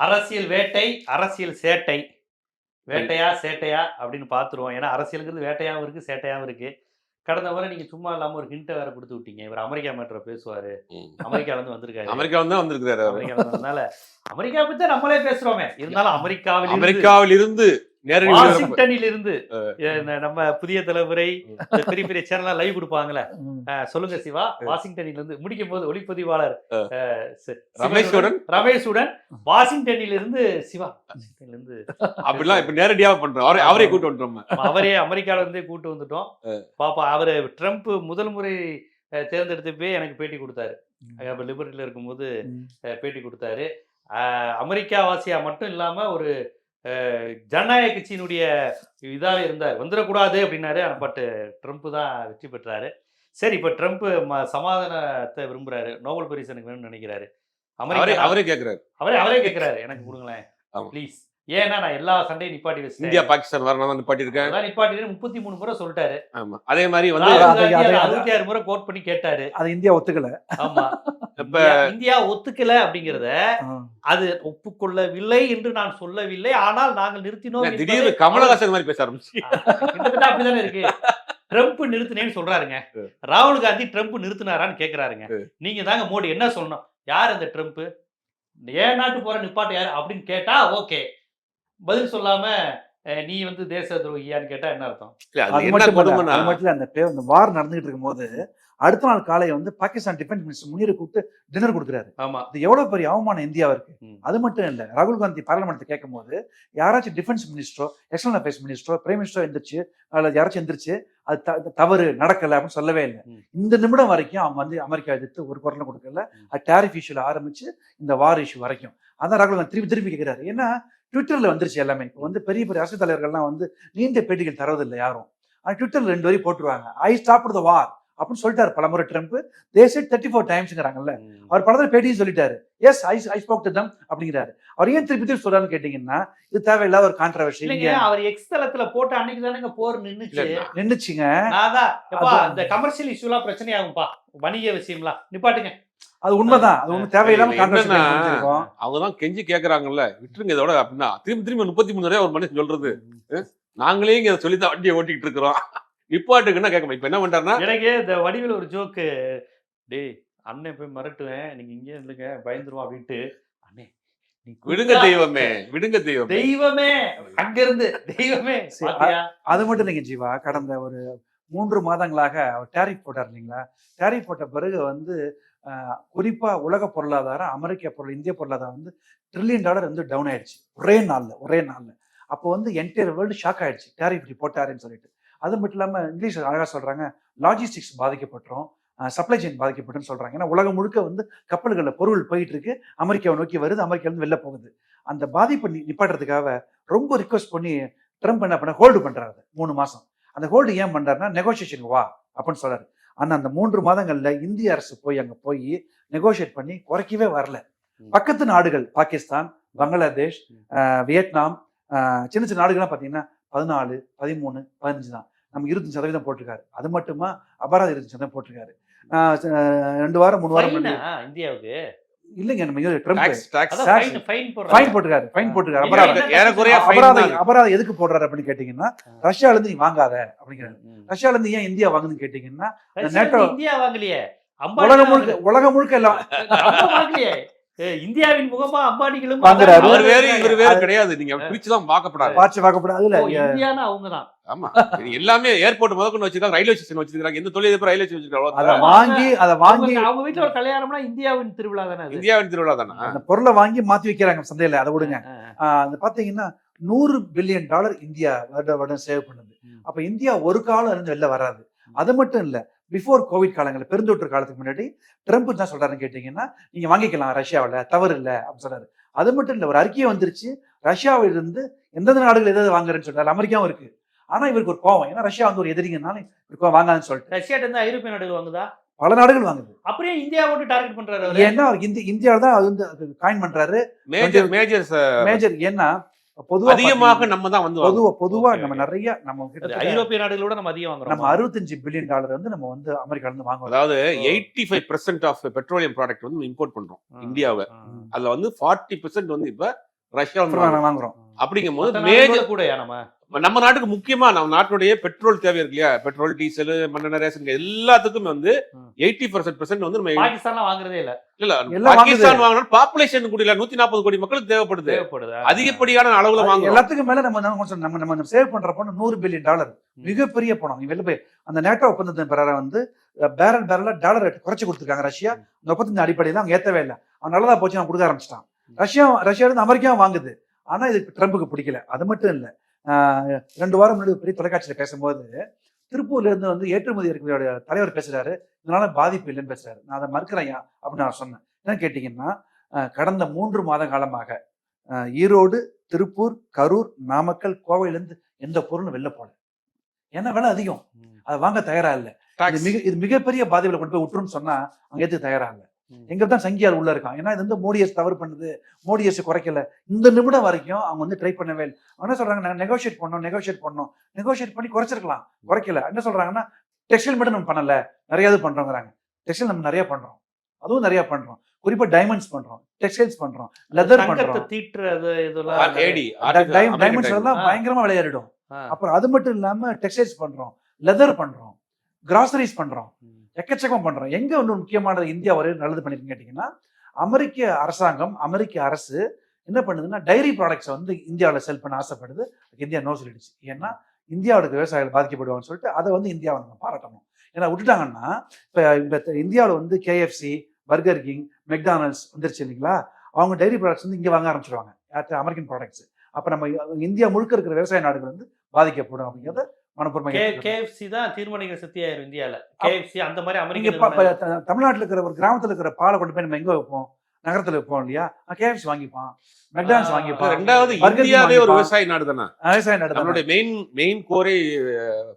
அரசியல் வேட்டை அரசியல் சேட்டை வேட்டையா சேட்டையா அப்படின்னு பார்த்துருவோம் ஏன்னா அரசியலுங்கிறது வேட்டையாவும் இருக்கு சேட்டையாவும் இருக்கு கடந்த முறை நீங்க சும்மா இல்லாம ஒரு ஹிண்ட்டை வேற கொடுத்து விட்டீங்க இவர் அமெரிக்கா மேட்ரை பேசுவாரு. அமெரிக்கால இருந்து வந்திருக்காரு அமெரிக்காவில் தான் வந்திருக்கிறாரு அவரு. அமெரிக்கால இருந்ததுனால அமெரிக்கா பத்தி நம்மளே பேசுறோமே இருந்தாலும் அமெரிக்காவில் அமெரிக்காவில் இருந்து. வாஷிங்டனில் இருந்து நம்ம புதிய தலைமுறை இந்த பெரிய பெரிய சேனல்லாம் லைவ். அஹ் சொல்லுங்க சிவா. வாஷிங்டனில் இருந்து முடிக்கும் போது ஒளிப்பதிவாளர் ரமேஷுடன்? ரமேஷுடன் வாஷிங்டனில் இருந்து சிவா. இருந்து அப்படிலாம் இப்ப நேரடியா பண்றோம். அவரே அவரே கூட்டு வந்துட்டோம். நம்ம. அவரே அமெரிக்கால இருந்தே கூட்டு வந்துட்டோம். பாப்பா அவரு ட்ரம்ப் முதல் முறை அஹ், தேர்ந்தெடுத்தப்பே எனக்கு பேட்டி கொடுத்தாரு. அப்ப லிபர்ட்டில இருக்கும்போது பேட்டி கொடுத்தாரு. அஹ், அமெரிக்கா வாசியா மட்டும் இல்லாம ஒரு ஜனநாயக கட்சியினுடைய இதாவே இருந்தார். வந்துடக்கூடாது அப்படின்னாரு. பட் ட்ரம்ப் தான் வெற்றி பெற்றாரு. சரி இப்ப ட்ரம்ப் ம- சமாதானத்தை விரும்புறாரு. நோபல் பரிசு எனக்கு வேணும்னு நினைக்கிறாரு. அவரே அவரே கேக்குறாரு. அவரே அவரே கேட்கிறாரு எனக்கு கொடுங்களேன். ப்ளீஸ் ஏன்னா நான் எல்லா சண்டையும் நிப்பாட்டி வச்சிட்டேன். இந்தியா பாகிஸ்தான் வரணும் தான் நிப்பாட்டி இருக்கேன் அதான் நிப்பாட்டி முப்பத்தி மூணு முறை சொல்லிட்டாரு. ஆமா. அதே மாதிரி வந்து அறுபத்தி ஆறு முறை கோட் பண்ணி கேட்டாரு. அது இந்தியா ஒத்துக்கல. ஆமா. இப்ப இந்தியா- ஒத்துக்கல அப்படிங்கறத. அது ஒப்புக்கொள்ளவில்லை என்று நான் சொல்லவில்லை. ஆனால் நாங்கள் நிறுத்தினோம் திடீர்னு கமலஹாசன் மாதிரி பேச ஆரம்பிச்சு. அப்படிதானே இருக்கு. ட்ரம்ப் நிறுத்தினேன்னு சொல்றாருங்க. ராகுல் காந்தி ட்ரம்ப் நிறுத்தினாரான்னு கேக்குறாருங்க. நீங்க தாங்க மோடி என்ன சொல்லணும்? யார் அந்த ட்ரம்ப்? ஏன் நாட்டு போற நிப்பாட்டு யாரு அப்படின்னு கேட்டா ஓகே. பதில் சொல்லாம நீ வந்து தேச துரோகியான்னு கேட்டா என்ன அர்த்தம்? இல்ல, அது மட்டும் அந்த வார் நடந்துகிட்டு இருக்கும்போது அடுத்த நாள் காலை வந்து பாகிஸ்தான் டிஃபென்ஸ் மினிஸ்டர் முனீரை கூப்பிட்டு டின்னர் கொடுக்குறாரு. ஆமா. அது எவ்வளவு பெரிய அவமானம் இந்தியாவிற்கு. அது மட்டும் இல்ல ராகுல் காந்தி பார்லிமெண்ட் கேட்கும் போது யாராச்சும் டிஃபென்ஸ் மினிஸ்டரோ எக்ஸ்டர்னல் அஃபேர்ஸ் மினிஸ்டரோ பிரைம் மினிஸ்டரோ எந்திரிச்சு அல்லது யாராச்சும் எந்திரிச்சு அது தவறு நடக்கல அப்படின்னு சொல்லவே இல்லை. இந்த நிமிடம் வரைக்கும் அவங்க வந்து அமெரிக்கா எதிர்த்து ஒரு குரல் கொடுக்கல. டேரிஃப் இஷ்யூல ஆரம்பிச்சு இந்த வார் இஷ்யூ வரைக்கும். அதான் ராகுல் காந்தி திருப்பி திருப்பி கேட்கிறாரு. ஏன்னா ட்விட்டர்ல வந்துருச்சு எல்லாமே. இப்போ வந்து பெரிய பெரிய அரசு தலைவர்கள்லாம் வந்து நீண்ட பேட்டிகள் தரதில்லை யாரும். ஆனா ட்விட்டர்ல ரெண்டு வரி போட்டுருவாங்க. ஐ ஸ்டாப் த வார் அப்படின்னு சொல்லிட்டாரு பலமுறை ட்ரம்ப் தேசட் தேர்ட்டி ஃபோர் டைம்ஸ்ங்கிறாங்கல்ல. அவர் படத்துல பேட்டியும் சொல்லிட்டாரு. Yes I I spoke to them அப்படிங்கிறாரு. அவர் ஏன் திருப்பி திருப்பி சொல்றாருன்னு கேட்டீங்கன்னா இது தேவையில்லாத ஒரு கான்ட்ரவர்ஷி இல்லைங்க அவர் எக்ஸ் தளத்துல போட்ட அன்னைக்கு தானேங்க போர் நின்னுச்சு. இல்ல, நின்னுச்சுங்க. நான் தான். எப்பா அதான். இந்த கமர்ஷியல் இஷ்யூலாம் பிரச்சனை ஆகும்பா வணிக விஷயம்லாம் நிப்பாட்டுங்க. அது உண்மைதான். அது ஒண்ணு தேவையில்லாம என்னன்னா, அவங்கதான் கெஞ்சி கேக்குறாங்கல்ல. விட்டுருங்க இதோட அப்படின்னா. திரும்பி திரும்பி முப்பத்தி மூணு தடவை ஒரு மனுஷன் சொல்றது. நாங்களே இங்க சொல்லித்தான் வண்டியை ஓட்டிட்டு இருக்கிறோம். நிப்பாட்டுக்குன்னா கேட்க இப்ப என்ன பண்றாருன்னா எனக்கு இந்த வடிவில் ஒரு ஜோக்கு டேய் அண்ணன் போய் மிரட்டுவேன். நீங்க இங்கே இருந்துங்க பயந்துருவோம் அப்படின்ட்டு. அண்ணே நீ விடுங்க தெய்வமே விடுங்க தெய்வமே. தெய்வமே அங்க இருந்து தெய்வமே? அது மட்டும் இல்லைங்க ஜீவா. கடந்த ஒரு மூன்று மாதங்களாக அவர் டேரிஃப் போட்டார் இல்லைங்களா? டேரிஃப் போட்ட பிறகு வந்து ஆஹ், குறிப்பா உலக பொருளாதாரம் அமெரிக்க பொருள் இந்திய பொருளாதாரம் வந்து ட்ரில்லியன் டாலர் வந்து டவுன் ஆயிடுச்சு. ஒரே நாள்ல ஒரே நாள்ல. அப்போ வந்து என்டையர் வேர்ல்டு ஷாக் ஆயிடுச்சு. டேரிஃப் இப்படி போட்டாருன்னு சொல்லிட்டு. அது மட்டும் இல்லாம இங்கிலீஷ் அழகா சொல்றாங்க லாஜிஸ்டிக்ஸ் பாதிக்கப்பட்டோம் சப்ளை செயின் பாதிக்கப்பட்டுன்னு சொல்றாங்க. ஏன்னா உலகம் முழுக்க வந்து கப்பல்களில் பொருள் போயிட்டு இருக்கு அமெரிக்காவை நோக்கி வருது அமெரிக்கா வந்து வெளில போகுது. அந்த பாதிப்பை நிப்பாட்டுறதுக்காக ரொம்ப ரிக்வஸ்ட் பண்ணி ட்ரம்ப் என்ன பண்ண ஹோல்டு பண்றாரு மூணு மாசம். அந்த ஹோல்டு ஏன் பண்றாருன்னா நெகோசியேஷன் வா அப்படின்னு சொல்றாரு. ஆனா அந்த மூன்று மாதங்கள்ல இந்திய அரசு போய் அங்க போய் நெகோஷியேட் பண்ணி குறைக்கவே வரல. பக்கத்து நாடுகள் பாகிஸ்தான் பங்களாதேஷ் வியட்நாம் சின்ன சின்ன நாடுகள்லாம் பாத்தீங்கன்னா பதினாலு பதிமூணு பதினஞ்சு தான் நம்ம இருபத்தஞ்சு சதவீதம் போட்டிருக்காரு. அது மட்டுமா? அபராதம் இருபத்தஞ்சு சதவீதம் போட்டிருக்காரு. ரெண்டு வாரம் மூணு வாரம் இந்தியாவுக்கு? இல்லைங்க நம்ம. ஃபைன் போட்டிருக்காரு ஃபைன் போட்டிருக்காரு. அபராதம். அபராதம். அபராதம் எதுக்கு போடுறாரு அப்படின்னு கேட்டீங்கன்னா ரஷ்யால இருந்து நீ வாங்காத அப்படிங்கிறாரு. ரஷ்யால இருந்து ஏன் இந்தியா வாங்குதுன்னு கேட்டீங்கன்னா நேட்டோ- இந்தியா வாங்கலையே. உலகம் முழுக்க உலகம் முழுக்க எல்லாம் இந்தியாவின் முகமா அம்பானிகளும் வாங்குறாரு. அவர் வேறு. இவர் வேறு கிடையாது. நீங்க பிரிச்சுதான் பார்க்கப்படாது. பார்த்து பார்க்கப்படாது இல்ல இந்தியானா அவங்கதான்? ஆமா. இது எல்லாமே ஏர்போர்ட் முதற்கொண்டு வச்சிருக்காங்க ரயில்வே ஸ்டேஷன் வச்சிருக்காங்க எந்த தொழில் ரயில்வே ஸ்டேஷன் வச்சிருக்காங்க அதை. வாங்கி அதை வாங்கி அவங்க அவங்க வீட்டுல ஒரு கல்யாணம்னா இந்தியாவின் திருவிழா தானே அது? இந்தியாவின் திருவிழா தானே? அந்த பொருளை வாங்கி மாத்தி வைக்கிறாங்க சந்தையில. அதை விடுங்க. அது பாத்தீங்கன்னா நூறு பில்லியன் டாலர் இந்தியா வருட வருடம் சேவ் பண்ணுது. அப்ப இந்தியா ஒரு காலம் இருந்து வெளில வராது. அது மட்டும் இல்ல பிஃபோர் கோவிட் காலங்கள்ல பெருந்தொற்று காலத்துக்கு முன்னாடி ட்ரம்ப் என்ன சொல்றாருன்னு கேட்டீங்கன்னா நீங்க வாங்கிக்கலாம் ரஷ்யாவுல தவறு இல்ல அப்படின்னு சொல்றாரு. அது மட்டும் இல்ல ஒரு அறிக்கையே வந்துருச்சு. ரஷ்யாவில இருந்து எந்தெந்த நாடுகள் எதாவது வாங்குறேன்னு சொல்றாரு. அமெரிக்காவும் இருக்கு. ஆனா இவருக்கு ஒரு கோவம். ஏன்னா ரஷ்யா வந்து ஒரு எதிரிங்கனால இவருக்கு வாங்காதுன்னு சொல்லிட்டு. ரஷ்யாட்ட இருந்து ஐரோப்பிய நாடுகள் வாங்குதா? பல நாடுகள் வாங்குது. அப்படியே இந்தியா மட்டும் டார்கெட் பண்றாரு அவரு. ஏன்னா இந்திய இந்தியாவில தான் அது வந்து காயின் பண்றாரு. மேஜர் மேஜர் மேஜர் ஏன்னா பொதுவா அதிகமாக நம்ம தான் வந்து பொதுவா பொதுவா Okay, நம்ம. நிறைய நம்ம கிட்டத்தட்ட ஐரோப்பிய நாடுகளோட நம்ம அதிகம் நம்ம வாங்குறோம் அறுபத்தஞ்சு பில்லியன் டாலர் வந்து நம்ம வந்து அமெரிக்கால இருந்து வாங்குறோம் அதாவது eighty five percent of petroleum product வந்து இம்போர்ட் பண்றோம் இந்தியாவை. அதுல வந்து ஃபார்ட்டி பெர்சென்ட் வந்து இப்ப ரஷ்யா. வாங்குறோம். அப்படிங்கும் போது மேஜர் கூடயா நம்ம? நம்ம நாட்டுக்கு முக்கியமா நம்ம நாட்டுடைய பெட்ரோல் தேவை இருக்கு இல்லையா? பெட்ரோல் டீசல் மண்ணெண்ணெய் ரேஷன் எல்லாத்துக்கும் வந்து. எயிட்டி பர்சன்ட் பெர்சென்ட் வந்து நம்ம பாகிஸ்தான்லாம் வாங்குறதே இல்ல. இல்ல பாகிஸ்தான் வாங்கினா பாப்புலேஷன் கூட இல்ல. நூத்தி நாற்பது கோடி மக்களுக்கு தேவைப்படுது. அதிகப்படியான அளவுல வாங்குறோம். எல்லாத்துக்கும் மேல நம்ம நம்ம நம்ம சேவ் பண்ற பணம் நூறு பில்லியன் டாலர் மிகப்பெரிய பணம். வெளில போய் அந்த நேட்டோ ஒப்பந்தத்தின் பிறகு வந்து பேரல் பேரலா டாலர் ரேட் குறைச்சு கொடுத்துருக்காங்க ரஷ்யா. அந்த ஒப்பந்தத்தின் அடிப்படையில் அவங்க ஏத்தவே இல்லை. அவன் நல்லதா போச்சு. அவன் கொடுக்க ஆரம்பிச்சிட்டான். ரஷ்யா ரஷ்யா இருந்து அமெரிக்காவும் வாங்குது. ஆனா இது ட்ரம்புக்கு பிடிக்கல. அது மட்டும் இல்ல. ரெண்டு வாரம் முன்னாடி பெரிய தொலைக்காட்சியில பேசும்போது திருப்பூர்ல இருந்து வந்து ஏற்றுமதி இருக்கிற தலைவர் பேசுறாரு. இதனால பாதிப்பு இல்லைன்னு பேசுறாரு. நான் அதை மறுக்கிறேன் அப்படின்னு நான் சொன்னேன். என்ன கேட்டீங்கன்னா கடந்த மூன்று மாத காலமாக ஈரோடு திருப்பூர் கரூர் நாமக்கல் கோவையிலேருந்து எந்த பொருளும் வெளில போல ஏன்னா விலை அதிகம். அதை வாங்க தயாரா இல்ல. இது மிக இது மிகப்பெரிய பாதிப்புல கொண்டு போய் விட்டுருன்னு சொன்னா அங்க ஏத்துக்க தயாரா இல்ல. எங்க தான் சங்கியார் உள்ள இருக்கான்? ஏன்னா இது வந்து மோடி அரசு தவறு பண்ணுது. மோடி அரசு குறைக்கல. இந்த நிமிடம் வரைக்கும் அவங்க வந்து ட்ரை பண்ணவே இல்லை. என்ன சொல்றாங்க நாங்க நெகோஷியேட் பண்ணோம் நெகோஷியேட் பண்ணோம் நெகோஷியேட் பண்ணி குறைச்சிருக்கலாம். குறைக்கல. என்ன சொல்றாங்கன்னா டெக்ஸ்டைல் மட்டும் நம்ம பண்ணல. நிறைய இது பண்றோங்கிறாங்க. டெக்ஸ்டைல் நம்ம நிறைய பண்றோம். அதுவும் நிறைய பண்றோம். குறிப்பா டைமண்ட்ஸ் பண்றோம். டெக்ஸ்டைல்ஸ் பண்றோம். லெதர் பண்றோம். தீட்டுறது இதெல்லாம் டைமண்ட்ஸ் எல்லாம். பயங்கரமா விளையாடிடும். அப்புறம் அது மட்டும் இல்லாம டெக்ஸ்டைல்ஸ் பண்றோம். லெதர் பண்றோம். கிராசரிஸ் பண்றோம். எக்கச்சக்கம் பண்ணுறோம் எங்கே ஒன்று முக்கியமானது இந்தியா வரையும் நல்லது பண்ணிருக்குன்னு கேட்டிங்கன்னா அமெரிக்க அரசாங்கம் அமெரிக்க அரசு என்ன பண்ணுதுன்னா டைரி ப்ராடக்ட்ஸை வந்து இந்தியாவில் செல் பண்ண ஆசைப்படுது. இந்தியா நோ சொல்லிடுச்சு ஏன்னா இந்தியாவுக்கு விவசாயிகள் பாதிக்கப்படுவாங்கன்னு சொல்லிட்டு அதை வந்து இந்தியாவை நம்ம பாராட்டணும். ஏன்னா விட்டுட்டாங்கன்னா இப்போ இந்த இந்தியாவில் வந்து கேஎஃப்சி பர்கர் கிங் மெக்டானல்ட்ஸ் வந்துருச்சு இல்லைங்களா? அவங்க டைரி ப்ராடக்ட்ஸ் வந்து இங்கே வாங்க ஆரம்பிச்சிருவாங்க. அமெரிக்கன் ப்ராடக்ட்ஸ் அப்போ நம்ம இந்தியா முழுக்க இருக்கிற விவசாய நாடுகள் வந்து பாதிக்கப்படும் அப்படிங்கிறத கேஎஃப்சி தான் தீர்மானிக்கிற சக்தியாயிரும் இந்தியால. கேஎஃப்சி அந்த மாதிரி அமெரிக்க தமிழ்நாட்டுல இருக்கிற ஒரு கிராமத்துல இருக்கிற பாலை கொண்டு போய் நம்ம எங்க வைப்போம்? நகரத்துல வைப்போம் இல்லையா? கேஎஃப்சி வாங்கிப்பான். மெக்டானல்ஸ் ஆ, வாங்கிப்பான். ரெண்டாவது இந்தியாவே ஒரு. விவசாய நாடு தானே? விவசாய நடத்த நம்மளுடைய மெயின் மெயின் கோரே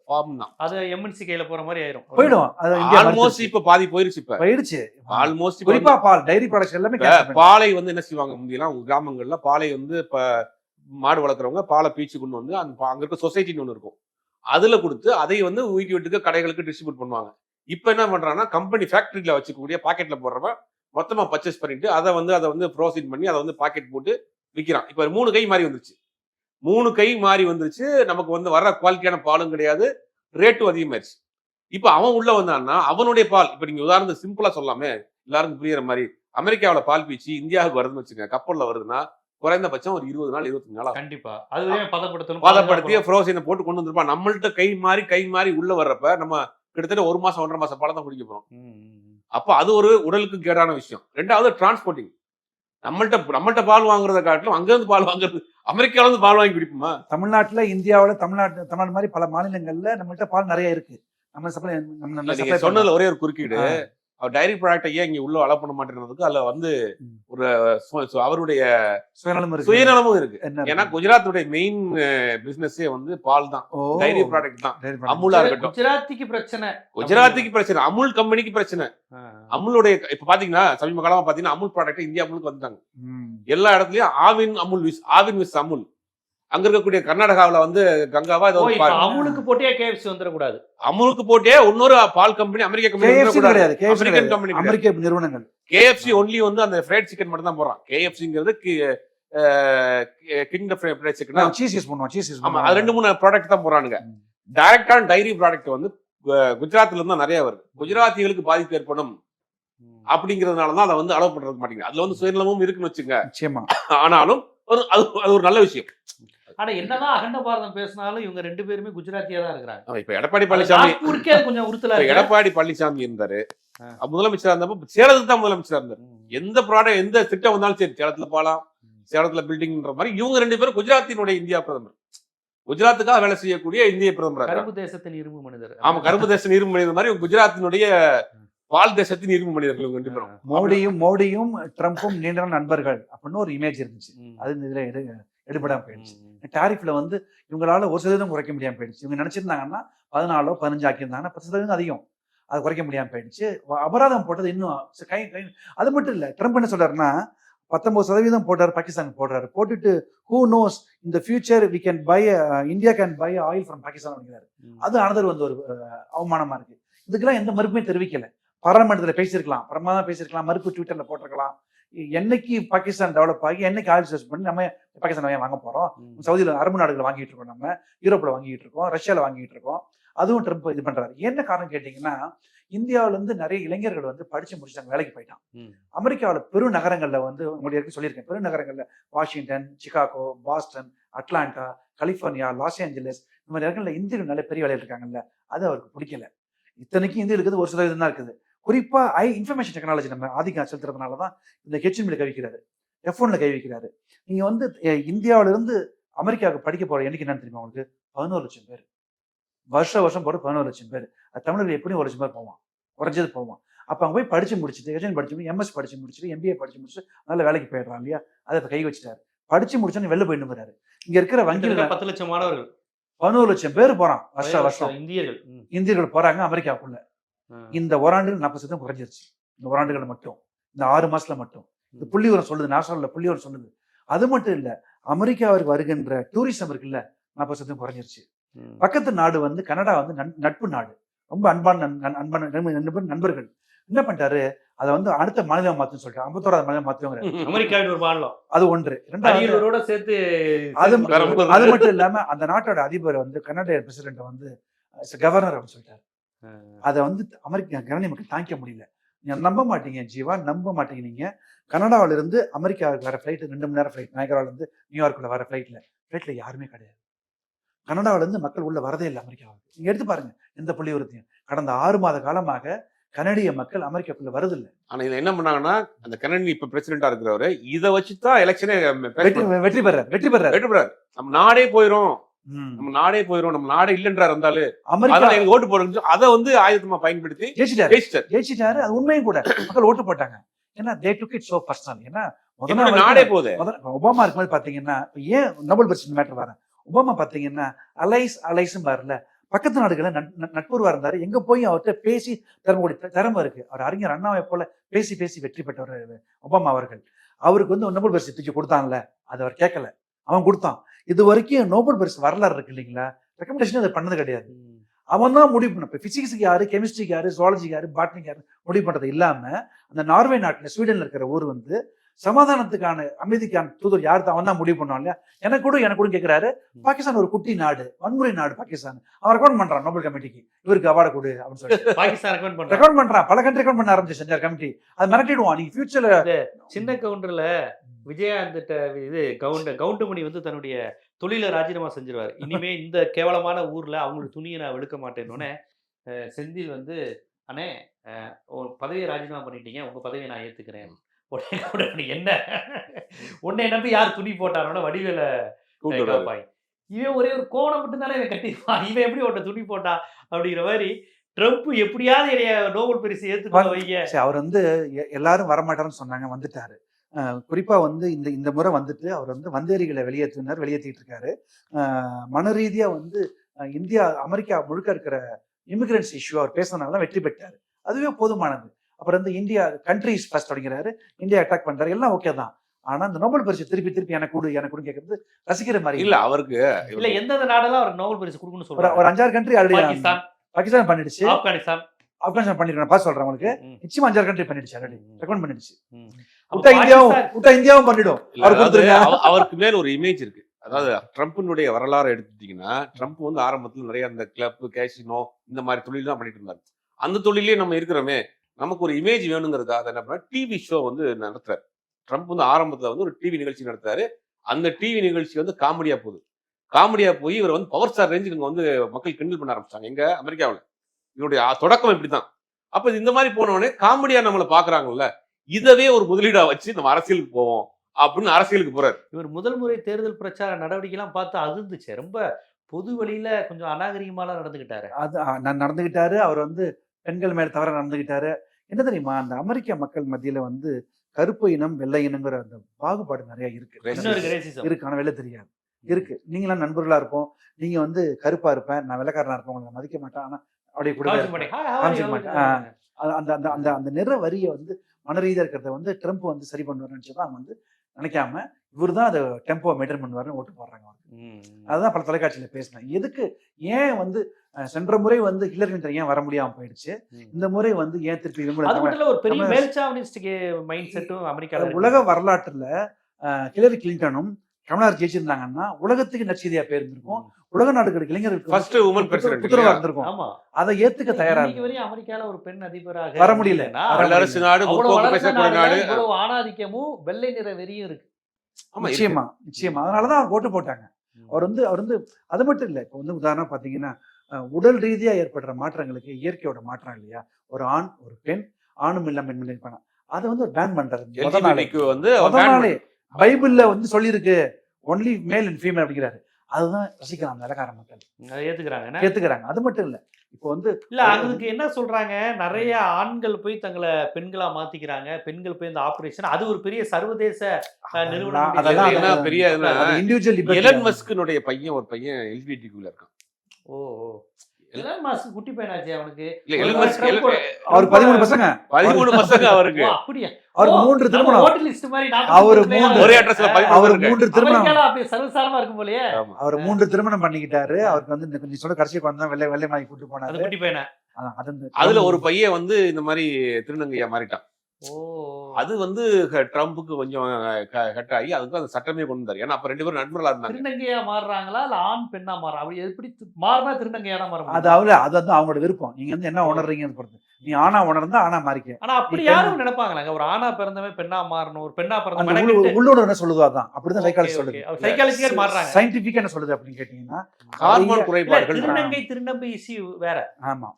ஃபார்ம் தான். அது எம்என்சி கையில போற மாதிரி ஆயிரும். போயிடும். அது ஆல்மோஸ்ட். இப்ப பாதி போயிருச்சு இப்ப. போயிடுச்சு. ஆல்மோஸ்ட் குறிப்பா பால் டைரி ப்ராடக்ட்ஸ் எல்லாமே. பாலை வந்து என்ன செய்வாங்க முந்தியெல்லாம்? கிராமங்கள்ல பாலை வந்து இப்ப மாடு வளர்க்குறவங்க பாலை பீச்சு கொண்டு வந்து அந்த அங்க இருக்க சொசைட்டின்னு ஒன்று இருக்கும். அதில் கொடுத்து அதை வந்து வீட்டு வீட்டுக்கு கடைகளுக்கு டிஸ்ட்ரிபியூட் பண்ணுவாங்க. இப்போ என்ன பண்ணுறாங்கன்னா கம்பெனி ஃபேக்ட்ரியில் வச்சுக்கக்கூடிய பாக்கெட்டில் போடுறப்ப மொத்தமாக பர்ச்சேஸ் பண்ணிட்டு அதை வந்து அதை வந்து ப்ரோசீட் பண்ணி அதை வந்து பாக்கெட் போட்டு விற்கிறான் இப்போ மூணு கை மாறி வந்துருச்சு. மூணு கை மாறி வந்துருச்சு. நமக்கு வந்து வர குவாலிட்டியான பாலும் கிடையாது. ரேட்டும் அதிகமாயிருச்சு. இப்போ அவன் உள்ள வந்தான்னா அவனுடைய பால் இப்போ நீங்கள் உதாரணத்துக்கு சிம்பிளாக சொல்லாமே எல்லாருக்கும் புரியுற மாதிரி அமெரிக்காவில் பால் பீச்சு இந்தியாவுக்கு வருதுன்னு வச்சுங்க கப்பலில் வருதுன்னா குறைந்தபட்சம் ஒரு இருபது நாள் இருபத்தி நாள். கண்டிப்பா. அதுவே பதப்படுத்தணும் பதப்படுத்திய ஃப்ரோசனை போட்டு கொண்டு வந்திருப்பான் நம்மள்ட்ட கை மாறி கை மாறி உள்ள வர்றப்ப நம்ம கிட்டத்தட்ட ஒரு மாசம் ஒன்றரை மாசம் பாலம் தான் குடிக்க போறோம். அப்ப அது ஒரு உடலுக்கு கேடான விஷயம். ரெண்டாவது டிரான்ஸ்போர்ட்டிங் நம்மள்ட்ட நம்மள்ட்ட பால் வாங்குறத காட்டிலும் அங்க இருந்து பால் வாங்குறது அமெரிக்கால இருந்து பால் வாங்கி குடிப்போமா? தமிழ்நாட்டுல இந்தியாவுல தமிழ்நாட்டு தமிழ்நாடு மாதிரி பல மாநிலங்கள்ல நம்மள்ட்ட பால் நிறைய இருக்கு. நம்ம சப்ளை சொன்னதுல ஒரே ஒரு குறுக்கீடு. அவர் டைரி ப்ராடக்ட் ஏன் இங்க உள்ள அலோவ் பண்ண மாட்டேங்கிறதுக்கு அதுல வந்து. ஒரு அவருடைய சுயநலம் இருக்கு. சுயநலமும் இருக்கு. ஏன்னா குஜராத்துடைய மெயின் பிசினஸே வந்து பால் தான். டைரி ப்ராடக்ட் தான். அமுலா இருக்கட்டும். குஜராத்திக்கு பிரச்சனை. குஜராத்துக்கு பிரச்சனை. அமுல் கம்பெனிக்கு பிரச்சனை. அமுலுடைய இப்ப பாத்தீங்கன்னா சமீப காலமா பாத்தீங்கன்னா அமுல் ப்ராடக்ட் இந்தியா அமுலுக்கு வந்துட்டாங்க. எல்லா இடத்துலயும் ஆவின் அமுல் விஸ் ஆவின் விஸ் அமுல். அங்க இருக்கக்கூடிய கர்நாடகாவுல வந்து கங்காவா ஏதோ அமுலுக்கு போட்டே கேஎஃப்சி வந்துடக்கூடாது. அமுலுக்கு போட்டே இன்னொரு பால் கம்பெனி அமெரிக்க KFC கம்பெனி கிடையாது அமெரிக்கன். கம்பெனி அமெரிக்க நிறுவனங்கள். கேஎஃப்சி ஒன்லி வந்து அந்த ஃப்ரைட் சிக்கன் மட்டும் தான் போடுறான். கேஎஃப்சிங்கிறது king fried chicken cheese use பண்ணுவோம் சீஸ் யூஸ் ஆமா அது ரெண்டு மூணு ப்ராடக்ட் தான் போறானுங்க ம். டைரக்டான டைரி ப்ராடக்ட் வந்து குஜராத்ல இருந்து தான் நிறைய வருது. குஜராத்திகளுக்கு பாதிப்பு ஏற்படும் அப்படிங்கறதுனால தான் அதை வந்து அலோவ் பண்றது மாட்டேங்குது. அதுல வந்து சுயநலமும் இருக்குன்னு வச்சுங்க நிச்சயமா. ஆனாலும் ஒரு அது அது ஒரு நல்ல விஷயம். ஆனா என்னதான் அகண்ட பாரதம் பேசினாலும் இவங்க ரெண்டு பேருமே குஜராத்தியா தான் இருக்கிறாங்க. இப்ப எடப்பாடி பழனிசாமி கொஞ்சம் உறுத்தலா எடப்பாடி பழனிசாமி இருந்தாரு. முதலமைச்சரா இருந்தப்ப சேலத்துக்கு தான் முதலமைச்சரா இருந்தாரு. எந்த ப்ராடக்ட் எந்த திட்டம் வந்தாலும் சரி சேலத்துல போலாம் சேலத்துல பில்டிங்ன்ற மாதிரி இவங்க ரெண்டு பேரும் குஜராத்தினுடைய இந்தியா பிரதமர். குஜராத்துக்காக வேலை செய்யக்கூடிய இந்திய பிரதமர் கரும்பு தேசத்தின் இரும்பு மனிதர். ஆமா கரும்பு தேச நீர்ம மனிதர் மாதிரி குஜராத்தினுடைய பால் தேசத்தின் இரும்பு மனிதர்கள் இவங்க ரெண்டு பேரும். மோடியும் மோடியும் ட்ரம்ப்பும் நீண்ட நண்பர்கள் அப்படின்னு ஒரு இமேஜ் இருந்துச்சு. அது இந்த இதுல எடு எடுபடாம போயிடுச்சு. டாரிஃப்ல வந்து இவங்களால ஒரு சதவீதம் குறைக்க முடியாம போயிடுச்சு. இவங்க நினைச்சிருந்தாங்கன்னா பதினாலோ பதினஞ்சு ஆக்கியிருந்தாங்கன்னா பத்து சதவீதம் அதிகம். அது குறைக்க முடியாம போயிடுச்சு. அபராதம் போட்டது இன்னும் கை கை அது மட்டும் இல்ல ட்ரம்ப் என்ன சொல்றாருன்னா பத்தொன்பது சதவீதம் போட்டாரு பாகிஸ்தான் போடுறாரு. போட்டுட்டு ஹூ நோஸ் இந்த future we can buy India can buy oil from Pakistan அப்படிங்கிறாரு. அது அனதர் வந்து ஒரு அவமானமா இருக்கு. இதுக்கெல்லாம் எந்த மறுப்புமே தெரிவிக்கல. பாராளுமன்றத்துல பேசியிருக்கலாம். பிரமாதம் பேசியிருக்கலாம். மறுப்பு ட்விட்டர்ல போட்டிருக்கலாம். என்னைக்கு பாகிஸ்தான் டெவலப் ஆகி என்னைக்கு ஆயில் சர்ச் பண்ணி நம்ம பாகிஸ்தான் வாங்க போறோம். சவுதியில அரபு நாடுகள் வாங்கிட்டு இருக்கோம் நம்ம யூரோப்ல வாங்கிட்டு இருக்கோம் ரஷ்யால வாங்கிட்டு இருக்கோம். அதுவும் ட்ரம்ப் இது பண்றாரு. என்ன காரணம் கேட்டீங்கன்னா இந்தியாவுல இருந்து நிறைய இளைஞர்கள் வந்து படிச்சு முடிச்சாங்க வேலைக்கு போயிட்டான். அமெரிக்காவில் பெரு நகரங்கள்ல வந்து உங்களுக்கு சொல்லியிருக்கேன் பெரு நகரங்கள்ல Washington Chicago Boston Atlanta California Los Angeles இந்த மாதிரி இடங்கள்ல இந்தியர்கள் நல்ல பெரிய வேலையில் இருக்காங்கல்ல அது அவருக்கு பிடிக்கல. இத்தனைக்கும் இந்தியா இருக்குது ஒரு சதவீதம் தான் இருக்குது. குறிப்பா ஐ இன்ஃபர்மேஷன் டெக்னாலஜி நம்ம ஆதிக்கம் செலுத்துறதுனால தான் இந்த ஹெச்என்பியில் கை வைக்கிறாரு எஃப் ஒன்ல கை வைக்கிறாரு நீங்க வந்து அஹ், இந்தியாவுல இருந்து அமெரிக்காவுக்கு படிக்க போற எண்ணிக்கை என்னன்னு தெரியுமா உங்களுக்கு? பதினோரு லட்சம் பேர். வருஷ வருஷம் போற பதினோரு லட்சம் பேர். தமிழர்கள் எப்படியும் ஒரு லட்சம் பேர் போவான். குறைஞ்சது போவான். அப்ப அங்க போய் படிச்சு முடிச்சுட்டு ஹெச்என் படிச்சு எம்எஸ் படிச்சு முடிச்சுட்டு எம்பிஏ படிச்சு முடிச்சுட்டு நல்ல வேலைக்கு போயிடுறான் இல்லையா? அதை இப்ப கை வச்சுட்டாரு. படிச்சு முடிச்சோன்னு வெளில போயிடுங்கிறாரு இங்க இருக்கிற வங்கியில பத்து லட்சம் மாணவர்கள். பதினோரு லட்சம் பேர் போறான் வருஷ வருஷம். இந்தியர்கள். இந்தியர்கள் போறாங்க அமெரிக்காவுக்குள்ள. இந்த ஓராண்டுகள் நாற்பது சதவீதம் குறைஞ்சிருச்சு. இந்த ஓராண்டுகள் மட்டும். இந்த ஆறு மாசத்துல மட்டும். இந்த புள்ளி உரம் சொல்லுது நேஷனல்ல புள்ளி உரம் சொல்லுது. அது மட்டும் இல்ல அமெரிக்காவிற்கு வருகின்ற டூரிசம் இருக்குல்ல நாற்பது சதவீதம் குறைஞ்சிருச்சு. பக்கத்து நாடு வந்து கனடா வந்து நட்பு நாடு. ரொம்ப அன்பான அன்பான நண்ப- நண்பர் நண்பர்கள். என்ன பண்ணிட்டாரு அதை வந்து அடுத்த மாநிலம் மாத்துன்னு சொல்லிட்டு ஐம்பத்தோராது மாநிலம் மாத்துவாங்க அமெரிக்காவின் ஒரு மாநிலம். அது ஒன்று. இரண்டாவது சேர்த்து அது. அது மட்டும் இல்லாம அந்த நாட்டோட அதிபர் வந்து கனடா பிரசிடென்ட் வந்து கவர்னர் அப்படின்னு சொல்லிட்டாரு. அதை வந்து அமெரிக்கா கனடி மக்கள் தாங்கிக்க முடியல. நம்ப மாட்டீங்க ஜீவா நம்ப மாட்டீங்க நீங்க. கனடாவில இருந்து அமெரிக்காவுக்கு வர ஃபிளைட் ரெண்டு மணி நேரம் ஃபிளைட் நயகரால இருந்து நியூயார்க்குள்ள வர ஃபிளைட்ல ஃபிளைட்ல யாருமே கிடையாது. கனடாவில இருந்து மக்கள் உள்ள வரதே இல்லை அமெரிக்காவுக்கு. நீங்க எடுத்து பாருங்க எந்த புள்ளி விவரத்தையும் கடந்த ஆறு மாத காலமாக கனடிய மக்கள் அமெரிக்காக்குள்ள வரதில்லை. ஆனா இதுல என்ன பண்ணாங்கன்னா அந்த கனடி இப்ப பிரசிடென்டா இருக்கிறவரு இதை வச்சுதான் எலெக்ஷனே வெற்றி வெற்றி பெறார். வெற்றி பெறார். நம்ம நாடே போயிரும். நம்ம நாடே போயிரும் நம்ம நாடே இல்லைன்றாரு இருந்தாலும் அமெரிக்கா எங்க ஓட்டு போடுறது அதை வந்து ஆயுதமா பயன்படுத்தி ஜெயிச்சிட்டாரு. ஜெயிச்சிட்டாரு. ஜெயிச்சிட்டாரு. அது உண்மையும் கூட. மக்கள் ஓட்டு போட்டாங்க. ஏன்னா they took it so personal ஏன்னா முதல் என்னோட நாள் நாடே போகுது? முதல்ல ஒபாமா இருக்கும்போது பாத்தீங்கன்னா இப்ப ஏன் நோபல் பரிசு மேட்டர் வரேன் ஒபாமா பாத்தீங்கன்னா அலைஸ் அலைஸும் வரல பக்கத்து நாடுகளை நட்- நட்- நட்புறவா இருந்தாரு. எங்க போய் அவர்கிட்ட பேசி திறமக்கூடிய திறமை இருக்கு. அவர் அறிஞர் அண்ணாவை போல பேசி பேசி வெற்றி பெற்றவர் ஒபாமா அவர்கள். அவருக்கு வந்து நோபல் பரிசு தூக்கி கொடுத்தான்ல அது அவர் கேட்கல. அவன் கொடுத்தான். இது வரைக்கும் நோபல் பரிசு வரலாறு இருக்கு இல்லைங்களா? ரெக்கமெண்டேஷன் அதை பண்ணது கிடையாது. அவன் தான் முடிவு பண்ண இப்போ பிசிக்ஸுக்கு யாரு கெமிஸ்ட்ரிக்கு யாரு ஜுவாலஜிக்கு யாரு பாட்னிக்கு யாரு முடிவு பண்றது இல்லாம அந்த நார்வே நாட்டுல ஸ்வீடன்ல இருக்கிற ஊர் வந்து சமாதானத்துக்கான அமைதிக்கான தூதர் யார் தான் அவன் தான் முடிவு பண்ணுவான் இல்லையா? எனக்கு கூட எனக்கு கூட கேட்கிறாரு பாகிஸ்தான் ஒரு குட்டி நாடு வன்முறை நாடு பாகிஸ்தான். அவன் ரெக்கமெண்ட் பண்றான் நோபல் கமிட்டிக்கு. இவருக்கு அவார்டு கொடு அப்படின்னு சொல்லிட்டு. பாகிஸ்தான் ரெக்கமெண்ட் பண்றான். பல கண்ட்ரி ரெக்கமெண்ட் பண்ண ஆரம்பிச்சு செஞ்சார் கமிட்டி. அது மிரட்டிடுவான். நீங்க ஃபியூச்சர்ல சின்ன கவுண்டர்ல விஜயகாந்த் இது கவுண்ட கவுண்டமணி வந்து தன்னுடைய தொழிலை ராஜினாமா செஞ்சிருவாரு. இனிமே இந்த கேவலமான ஊர்ல அவங்களுக்கு துணியை நான் எடுக்க மாட்டேன்னொன்னே செந்தில் வந்து அண்ணே பதவியை ராஜினாமா பண்ணிட்டீங்க உங்க பதவியை நான் ஏத்துக்கிறேன். உடனே கவுண்டமணி என்ன? உன்னை நம்பி யார் துணி போட்டாரோட வடிவேல. காப்பாய். இவன் ஒரே ஒரு கோணம் மட்டும் தானே இவன் கட்டிருப்பான் இவன் எப்படி உன்னை துணி போட்டா அப்படிங்கிற மாதிரி ட்ரம்ப் எப்படியாவது என்னைய நோபல் பரிசு ஏத்துக்க வைங்க. அவர் வந்து எல்லாரும் வரமாட்டாருன்னு சொன்னாங்க வந்துட்டாரு. குறிப்பா வந்து இந்த இந்த முறை வந்துட்டு அவர் வந்து வந்தேரிகளை வெளியேற்றினார் வெளியேற்றிட்டு இருக்காரு மன ரீதியா வந்து இந்தியா அமெரிக்கா முழுக்க இருக்கிற இமிகிரன்ஸ் இஷ்யூ அவர் பேசுனதுனால தான் வெற்றி பெற்றாரு. அதுவே போதுமானது. அப்புறம் வந்து இந்தியா கண்ட்ரிஸ் ஃபர்ஸ்ட் அப்படிங்கிறாரு இந்தியா அட்டாக் பண்றாரு. எல்லாம் ஓகே தான். ஆனா இந்த நோபல் பரிசு திருப்பி திருப்பி எனக்கு கொடு எனக்கு கொடு கேட்கறது ரசிக்கிற மாதிரி இல்ல அவருக்கு இல்ல எந்தெந்த நாடெல்லாம் அவருக்கு நோபல் பரிசு கொடுக்கணும்னு ஒரு சொல்றாங்க? ஒரு அஞ்சாறு கண்ட்ரி ஆல்ரெடி பாகிஸ்தான். பாகிஸ்தான் பண்ணிடுச்சு. ஆப்கானிஸ்தான். ஆப்கானிஸ்தான் பண்ணிருக்கேன் பாஸ் சொல்றேன் உங்களுக்கு. நிச்சயமா அஞ்சாறு கண்ட்ரி பண்ணிடுச்சு ஆல்ரெடி. ரெக்கமெண்ட் பண்ணிடுச்சு. அப்ப இந்தியாவும் விட்டா இந்தியாவும் பண்ணிடும். அவருக்கு மேல ஒரு இமேஜ் இருக்கு. அதாவது ட்ரம்ப்னுடைய வரலாறு எடுத்துட்டீங்கன்னா ட்ரம்ப் வந்து ஆரம்பத்துல நிறைய அந்த கிளப் கேசினோ இந்த மாதிரி தொழில் தான் பண்ணிட்டு இருந்தாரு. அந்த தொழிலே நம்ம இருக்கிறோமே நமக்கு ஒரு இமேஜ் வேணுங்கிறதுக்காக என்ன பண்ண டிவி ஷோ வந்து நடத்துறாரு. ட்ரம்ப் வந்து ஆரம்பத்துல வந்து ஒரு டிவி நிகழ்ச்சி நடத்துறாரு. அந்த டிவி நிகழ்ச்சி வந்து காமெடியா போகுது. காமெடியா போய் இவர் வந்து பவர் ஸ்டார் ரேஞ்சுக்கு வந்து மக்கள் கிண்டல் பண்ண ஆரம்பிச்சாங்க எங்க? அமெரிக்காவில். இவருடைய ஆ- தொடக்கம் இப்படிதான் அப்ப இந்த மாதிரி போன உடனே காமெடியா நம்மளை பாக்குறாங்கல்ல இதவே ஒரு முதலீடா வச்சு நம்ம அரசியலுக்கு போவோம் அப்படின்னு அரசியலுக்கு போறாரு. இவர் முதல் முறை தேர்தல் பிரச்சார நடவடிக்கைலாம் பார்த்து அதிர்ந்துச்சு. ரொம்ப பொது வழியில கொஞ்சம் அநாகரிகமாலாம் நடந்துகிட்டாரு. அது நான் நடந்துகிட்டாரு. அவர் வந்து பெண்கள் மேல தவற நடந்துகிட்டாரு. என்ன தெரியுமா? அந்த அமெரிக்க மக்கள் மத்தியில வந்து கருப்பு இனம் வெள்ளை இனங்கிற அந்த பாகுபாடு நிறைய இருக்கு. இருக்கு ஆனா வெளில தெரியாது. இருக்கு. நீங்களாம் நண்பர்களா இருப்போம். நீங்க வந்து கருப்பா இருப்பேன். நான் வெள்ளக்காரனா இருப்பேன். உங்களை மதிக்க மாட்டேன். ஆனா அப்படியே கூட மாட்டேன். ஆ. அந்த அந்த அந்த அந்த நிற வரியை வந்து மன ரீதியா இருக்கிறத வந்து ட்ரம்ப் வந்து சரி பண்ணுவார்னு நினைச்சு தான் வந்து நினைக்காம இவர் தான் அதை டெம்போ மெயின்டைன் பண்ணுவாருன்னு ஓட்டு போடுறாங்க அவருக்கு. அதுதான் பல தொலைக்காட்சியில பேசினேன் எதுக்கு ஏன் வந்து சென்ற முறை வந்து ஹில்லரி கிளின்டன் ஏன் வர முடியாம போயிடுச்சு. இந்த முறை வந்து ஏன் திருப்பி ஒரு பெரிய மைண்ட் செட்டும் அமெரிக்கால உலக வரலாற்றுல ஹில்லரி கிளின்டனும் கமலார் ஜெயிச்சிருந்தாங்கன்னா உலகத்துக்கு நச்செய்தியா பேர் இருந்திருக்கும் உலக நாடுகளுக்கு இளைஞர்களுக்கு ஃபர்ஸ்ட் உமன் பிரசிடென்ட் புத்துணர்வா இருந்திருக்கும். ஆமா. அதை ஏத்துக்க தயாரா வரையும் அமெரிக்கால ஒரு பெண் அதிபராக வர முடியல. வல்லரசு நாடு நாடு. இவ்வளவு ஆணாதிக்கமும் வெள்ளை நிற வெறியும் இருக்கு. ஆமா. நிச்சயமா நிச்சயமா. அதனாலதான் அவர் ஓட்டு போட்டாங்க. அவர் வந்து அவர் வந்து அது மட்டும் இல்ல. இப்போ வந்து உதாரணம் பாத்தீங்கன்னா அஹ், உடல் ரீதியா ஏற்படுற மாற்றங்களுக்கு இயற்கையோட மாற்றம் இல்லையா? ஒரு ஆண் ஒரு பெண் ஆணும் இல்லாம பெண் இருப்பாங்க அதை வந்து பேன். LGBTQ வந்து பைபிள்ல வந்து சொல்லியிருக்கு. ஒன்லி மேல் அண்ட் ஃபீமேல் அப்படிங்கிறாரு. அதுதான் ரசிக்கலாம் நிலக்கார மக்கள். ஏத்துக்கிறாங்க என்ன? ஏத்துக்கிறாங்க. அது மட்டும் இல்ல. இப்போ வந்து இல்ல அதுக்கு என்ன சொல்றாங்க? நிறைய ஆண்கள் போய் தங்களை பெண்களா மாத்திக்கிறாங்க. பெண்கள் போய் இந்த ஆபரேஷன் அது ஒரு பெரிய சர்வதேச நிறுவனம். அதெல்லாம் என்ன பெரிய இண்டிவிஜுவல் எலன் மஸ்கினுடைய பையன் ஒரு பையன் எல்ஜிபிடிக்குள்ள இருக்கான். ஓ ஓ. எலன் மாஸ்க் குட்டி பையனாச்சே அவனுக்கு. இல்ல எலன் மஸ்க் ட்ரம்ப் ஒரு- அவர் பதிமூணு பசங்க. பதிமூணு பசங்க அவருக்கு. ஓ, அப்படியா? அவருக்கு மூன்று திருமணம். ஓட்டு லிஸ்ட் மாதிரி அவரு 43 மூணு- ஒரே அட்ரஸ்ல அவர். மூன்று திருமணம். அமெரிக்கால அப்படியே சர்வசாரமா இருக்கும் போலயே. ஆமா. அவர் மூன்று திருமணம் பண்ணிக்கிட்டாரு. அவருக்கு வந்து இந்த கொஞ்சம் சொல்ல கடைசி குழந்தை வெள்ளை வெள்ளை மாதிரி கூட்டு அது போனாரு குட்டி பையனை. அதுல ஒரு பையன் வந்து இந்த மாதிரி திருநங்கையா மாறிட்டான். அது வந்து க- ட்ரம்புக்கு கொஞ்சம் கட் ஆகி அதுக்கு அந்த சட்டமே கொண்டு வந்தாரு. ஏன்னா அப்ப ரெண்டு பேரும் நண்பர்களா இருந்தாங்க. திருநங்கையா மாறுறாங்களா? இல்ல ஆண் பெண்ணா மாறா? அப்படி எப்படி மாறினா திருநங்கையா மாற முடியும்? அது அவரு அது வந்து அவங்களோட விருப்பம். நீங்க வந்து என்ன உணர்றீங்கன்னு பொறுத்து. நீ ஆனா உணர்ந்தா ஆனா மாறிக்க. ஆனா அப்படி யாரும் நினைப்பாங்களாங்க? ஒரு ஆணா பிறந்தவன் பெண்ணா மாறணும் ஒரு பெண்ணா பிறந்த உள்ளோட என்ன சொல்லுதோ அதான். அப்படிதான் சைக்காலஜி. சொல்லுது. அவர் psychological மாறுறாங்க. சயின்டிபிக் என்ன சொல்லுது அப்படின்னு கேட்டீங்கன்னா ஹார்மோன் குறைபாடுகள் திருநங்கை திருநம்பை இஷ்யூ வேற. ஆமா.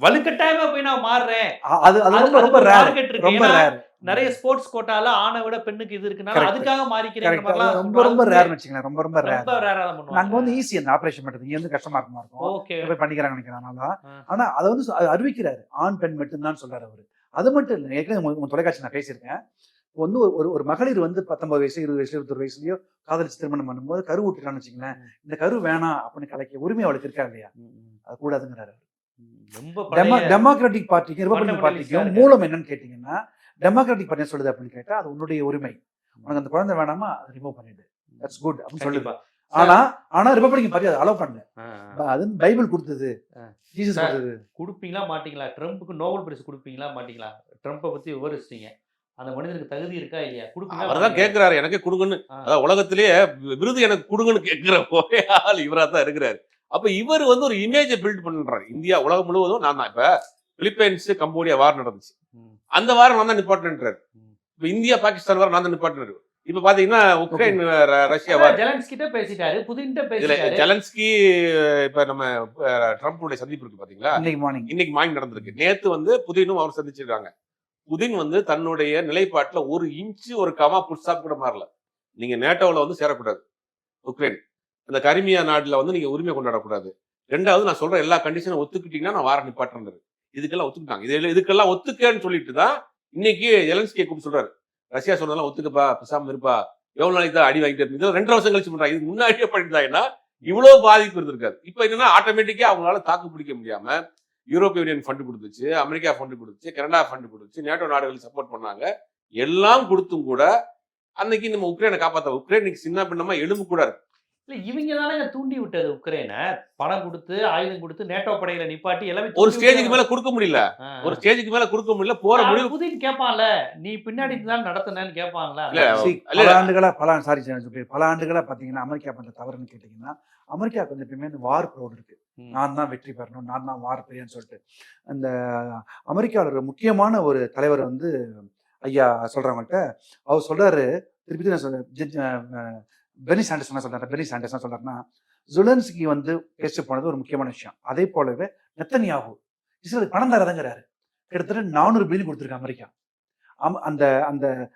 வலுக்கட்டாயமா போய் நான் மாறுறேன். அது அது ரொம்ப ரேர் இருக்கு. ரேர் நிறைய ஸ்போர்ட்ஸ் கோட்டால ஆணை விட பெண்ணுக்கு இது இருக்குனால. அதுக்காக மாறிக்கிறேன். ரொம்ப ரொம்ப ரேர்னு வச்சுக்கலாம் ரொம்ப ரொம்ப ரேர் ரொம்ப ரேரா தான் நாங்க வந்து ஈஸி அந்த ஆபரேஷன் பண்றது. இங்க வந்து கஷ்டமா இருக்குமா இருக்கும். ஓகே போய் பண்ணிக்கிறாங்க நினைக்கிறதுனால ஆ. ஆனா அதை வந்து அறிவிக்கிறாரு. ஆண் பெண் மட்டும்தான் சொல்றாரு அவரு. அது மட்டும் இல்லை. ஏற்கனவே உங்க- தொலைக்காட்சி நான் பேசியிருக்கேன். வந்து ஒரு- ஒரு மகளிர் வந்து பத்தொன்பது வயசு இருபது வயசு இருபத்தொரு வயசுலயோ காதலிச்சு திருமணம் பண்ணும்போது கரு ஊட்டினான்னு வச்சுங்களேன் இந்த கரு வேணாம் அப்படின்னு கலைக்க உரிமை அவளுக்கு இருக்கா இல்லையா? அது கூடாதுங்கிறாரு டெமோக்ராட்டிக் பார்ட்டிக்கும் ரிபப்ளிகன் Fundamentalist-ஆ பார்ட்டிக்கும். மூலம் என்னன்னு கேட்டீங்கன்னா டெமோக்ராட்டிக் பார்ட்டி சொல்லுது அப்படின்னு கேட்டா அது உன்னுடைய உரிமை. உனக்கு அந்த குழந்தை வேணாமா அதை ரிமூவ் பண்ணிடு. தட்ஸ் குட் அப்படின்னு சொல்லுது. கண்டிப்பா. ஆனா ஆனா ரிபப்ளிகன் பார்ட்டி அதை அலோவ் பண்ணல. அது பைபிள் கொடுத்தது. ஜீசஸ் கொடுத்தது. கொடுப்பீங்களா மாட்டீங்களா? ட்ரம்ப்புக்கு நோபல் பிரைஸ் கொடுப்பீங்களா மாட்டீங்களா? ட்ரம்ப்பை பத்தி விவரிச்சிட்டீங்க. அந்த மனிதனுக்கு தகுதி இருக்கா இல்லையா? கொடுப்பீங்களா அவர்தான் மாட்டீங்களா? கேக்குறாரு எனக்கு கொடுங்கன்னு. அதாவது உலகத்திலேயே விருது எனக்கு கொடுங்கன்னு கேட்கிற ஒரே ஆள் இவரா தான் இருக்கிறாரு. அப்ப இவர் வந்து ஒரு இமேஜை பில்ட் பண்றாரு. இந்தியா உலகம் முழுவதும் நான் தான். இப்ப பிலிப்பைன்ஸ் கம்போடியா வார் நடந்துச்சு. அந்த வாரம் நான் தான் நிப்பாட்டுன்றாரு ம். இப்ப இந்தியா பாகிஸ்தான் வாரம் நான் தான் நிப்பாட்டுறாரு இப்ப பாத்தீங்கன்னா உக்ரைன் ரஷ்யா அதான் வார் ஜெலன்ஸ்கி கிட்ட பேசிட்டாரு புதின்ட்ட பேசிட்டாரு. ஜெலன்ஸ்கி இப்ப நம்ம ட்ரம்ப்புடைய சந்திப்பு இருக்கு பாத்தீங்களா? இன்னைக்கு மார்னிங் இன்னைக்கு மார்னிங் நடந்திருக்கு. நேத்து வந்து புதினும் அவர் சந்திச்சிருக்காங்க. புதின் வந்து தன்னுடைய நிலைப்பாட்டுல ஒரு இன்ச்சு ஒரு கமா புட்ஸ்டாப் கூட மாறல. நீங்க நேட்டோவில் வந்து சேரக்கூடாது. உக்ரைன். அந்த கரிமியா நாட்டில் வந்து நீங்கள் உரிமை கொண்டாடக்கூடாது. ரெண்டாவது நான் சொல்கிற எல்லா கண்டிஷனும் ஒத்துக்கிட்டீங்கன்னா நான் வார நிப்பாட்டுறது. இதுக்கெல்லாம் ஒத்துக்கிட்டாங்க. இது இதுக்கெல்லாம் ஒத்துக்கன்னு சொல்லிட்டு தான் இன்னைக்கு எலன்ஸ்கே கூப்பிட்டு சொல்றாரு. ரஷ்யா சொன்னதெல்லாம் ஒத்துக்கப்பா பேசாம இருப்பா. எவ்வளோ நாளைக்கு தான் அடி வாங்கிட்டு இருக்கு. ரெண்டு வருஷம் கழிச்சு பண்ணுறாங்க இது முன்னாடியே பண்ணியிருந்தாங்கன்னா இவ்வளோ பாதிப்பு இருந்திருக்காது. இப்போ என்னன்னா ஆட்டோமேட்டிக்காக அவங்களால தாக்கு பிடிக்க முடியாமல் யூரோப்பிய யூனியன் ஃபண்டு கொடுத்துச்சு அமெரிக்கா ஃபண்டு கொடுத்துச்சு கனடா ஃபண்டு கொடுத்துச்சு நேட்டோ நாடுகள் சப்போர்ட் பண்ணாங்க. எல்லாம் கொடுத்தும் கூட அன்னைக்கு நம்ம உக்ரைனை காப்பாற்ற உக்ரைனுக்கு இன்னைக்கு சின்ன பின்னமா எலும்பு கூட இருக்கு. இல்ல இவங்க தானே தூண்டி விட்டது உக்ரைனை. பணம் கொடுத்து ஆயுதம் கொடுத்து நேட்டோ படைகளை நிப்பாட்டி எல்லாமே ஒரு ஸ்டேஜுக்கு. மேல கொடுக்க முடியல. ஒரு ஸ்டேஜுக்கு மேல கொடுக்க முடியல. போற முடிவு புதின் கேட்பான்ல நீ பின்னாடி தான் See, இல்ல. பல ஆண்டுகளா பல சாரி பல ஆண்டுகளா பாத்தீங்கன்னா அமெரிக்கா பண்ற தவறுன்னு கேட்டீங்கன்னா அமெரிக்கா கொஞ்சம் எப்பயுமே இந்த வார் ப்ரௌட் இருக்கு. நான் தான் வெற்றி பெறணும் நான் தான் வார் பெரியன்னு சொல்லிட்டு. அந்த அமெரிக்காவில் ஒரு முக்கியமான ஒரு தலைவர் வந்து ஐயா சொல்றவங்கள்ட்ட அவர் சொல்றாரு திருப்பி நான் சொல்றேன் பெனி சாண்டர்ஸ் என்ன சொல்றாரு பெனி சாண்டர்ஸ் என்ன சொல்றாருன்னா ஜுலன்ஸ்கி வந்து பேச போனது ஒரு முக்கியமான விஷயம். அதே போலவே நெத்தனியாகு இஸ்ரேல் பணம் தராதங்கிறாரு. கிட்டத்தட்ட நானூறு பில்லியன் கொடுத்துருக்கு அமெரிக்கா. அம்- அந்த அந்த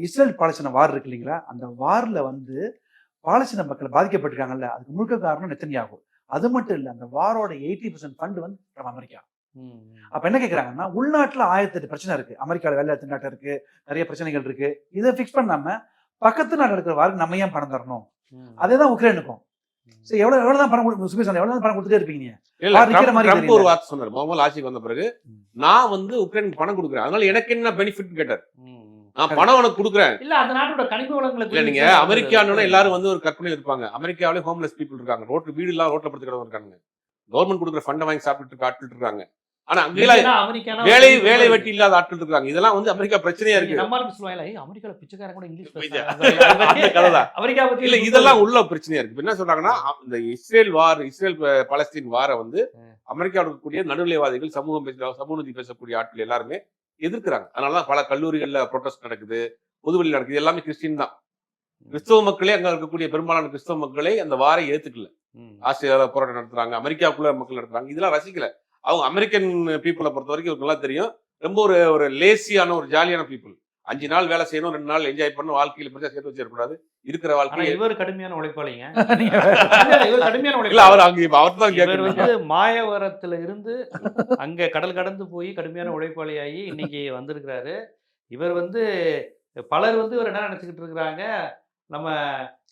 இஸ்ரேல் பாலஸ்தீன வார் இருக்கு இல்லைங்களா அந்த வார்ல வந்து பாலஸ்தீன மக்கள் பாதிக்கப்பட்டிருக்காங்கல்ல அதுக்கு முழுக்க காரணம் நெத்தனியாகும் அது மட்டும் இல்ல அந்த வாரோட எயிட்டி பர்சன்ட் ஃபண்ட் வந்து from அமெரிக்கா. அப்ப என்ன கேக்குறாங்கன்னா உள்நாட்டுல ஆயிரத்தி எட்டு பிரச்சனை இருக்கு. அமெரிக்கால வேலை திண்டாட்டம் இருக்கு நிறைய பிரச்சனைகள் இருக்கு. இதை ஃபிக்ஸ் பண்ணாம பக்கத்து நாடு இருக்கிற வாருக்கு நம்ம ஏன் பணம் தரணும்? ம். அதே தான் உக்ரைனுக்கும் சரி எவ்வளவு எவ்வளவு தான் பணம் கொடு- சுமேஷ் அண்ணா, எவ்வளவு தான் பணம் கொடுத்துட்டே இருப்பீங்க நீங்க? இல்ல. ஒரு வார்த்தை சொன்னார் முகமது ஆட்சிக்கு வந்த பிறகு. நான் வந்து உக்ரைனுக்கு பணம் கொடுக்குறேன். அதனால எனக்கு என்ன பெனிஃபிட் கேட்டார். நான் பணம் உனக்கு கொடுக்குறேன். இல்ல அந்த நாட்டோட கனிம வளங்களை இல்ல நீங்க அமெரிக்கானோட எல்லாரும் வந்து ஒரு கற்பனையில் இருப்பாங்க. அமெரிக்காவிலே ஹோம்லெஸ் பீப்புள் இருக்காங்க. ரோட்டு வீடு எல்லாம் ரோட்ல படுத்து கிடந்து இருக்காங்க கவர்மெண்ட் கொடுக்குற ஃபண்டை வாங்கி சாப்பிட்டு இருக்க ஆட்கள் இருக்காங்க. ஆனா வேலை வேலை வெட்டி இல்லாத ஆட்கள் இருக்காங்க. இதெல்லாம் வந்து அமெரிக்கா பிரச்சனையா இருக்கு. அமெரிக்கா பத்தி இல்ல இதெல்லாம் உள்ள பிரச்சனையா இருக்கு. என்ன சொல்றாங்கன்னா இந்த இஸ்ரேல் வார் இஸ்ரேல் பலஸ்தீன் வாரை வந்து அமெரிக்காவில் இருக்கக்கூடிய நடுநிலைவாதிகள் சமூகம் பேச சமூக பேசக்கூடிய ஆட்கள் எல்லாருமே எதிர்க்கிறாங்க. அதனாலதான் பல கல்லூரிகள்ல ப்ரொட்டஸ்ட் நடக்குது பொதுவெளி நடக்குது. எல்லாமே கிறிஸ்டின் தான். கிறிஸ்தவ மக்களே அங்க இருக்கக்கூடிய பெரும்பாலான கிறிஸ்தவ மக்களே அந்த வாரை ஏத்துக்கல. ம். ஆஸ்திரேலியால போராட்டம் நடத்துறாங்க அமெரிக்காவுக்குள்ள மக்கள் நடத்துறாங்க. இதெல்லாம் ரசிக்கல. அவங்க அமெரிக்கன் பீப்புளை பொறுத்த வரைக்கும் இவருக்கு நல்லா தெரியும். ரொம்ப ஒரு ஒரு லேசியான ஒரு ஜாலியான பீப்புள் அஞ்சு நாள் வேலை செய்யணும் ரெண்டு நாள் என்ஜாய் பண்ணணும் வாழ்க்கையில பெருசா சேர்த்து வச்சிடக்கூடாது. இருக்கிற ஆனா வாழ்க்கையை இவர் கடுமையான உழைப்பாளிங்க. இவர் கடுமையான இல்ல உழைப்பாளி. அவர் அங்க அவர் தான் இவர் வந்து மாயவரத்துல இருந்து அங்க கடல் கடந்து போய் கடுமையான உழைப்பாளியாகி இன்னைக்கு வந்திருக்கிறாரு. இவர் வந்து பலர் வந்து இவர் என்ன நினைச்சுக்கிட்டு இருக்கிறாங்க? நம்ம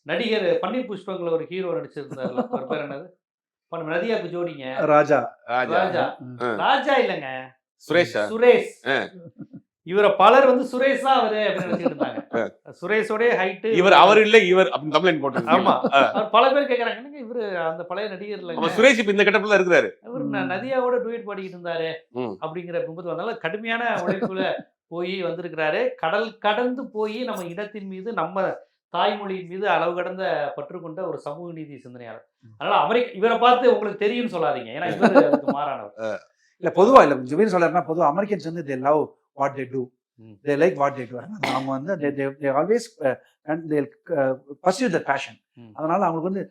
நடிகர் பன்னீர் புஷ்பங்கள்ல ஒரு ஹீரோ நடிச்சிருந்தாருல. அவர் பேர் என்னது? பண்ண நதியாக்கு ஜோடிங்க. ராஜா. ராஜா. ராஜா. இல்லைங்க. சுரேஷா? சுரேஷ். இவரை பலர் வந்து சுரேஷ் அவரு அப்படின்னு நினைச்சிட்டு இருந்தாங்க சுரேஷோட ஹைட்டு இவர் அவர் இல்ல இவர் கம்ப்ளைண்ட் போட்டு ஆமா. அவர் பல பேர் கேக்குறாங்க. என்னங்க இவரு அந்த பழைய நடிகர் நம்ம இல்லைங்க சுரேஷ் இப்ப இந்த கட்டத்துல இருக்கிறாரு. இவர் நதியாவோட டூயட் பாடிக்கிட்டு இருந்தாரு. அப்படிங்கிற பிம்பத்து வந்தால கடுமையான உழைப்புல போய் வந்திருக்கிறாரு. கடல் கடந்து போய் நம்ம இடத்தின் மீது நம்ம தாய்மொழியின் மீது அளவு கடந்த பற்று கொண்ட ஒரு சமூக நீதி சிந்தனையாளர். அதனால அமெரிக்க இவரை பார்த்து உங்களுக்கு தெரியும்னு சொல்லாதீங்க. ஏன்னா இவர் அதுக்கு மாறானவர். இல்ல பொதுவா இல்ல ஜுபீர் சொல்றாருன்னா பொதுவா அமெரிக்கன்ஸ் வந்து they love what they do. They like what they do அவங்க வந்து they always they pursue the passion. அதனால அவங்களுக்கு வந்து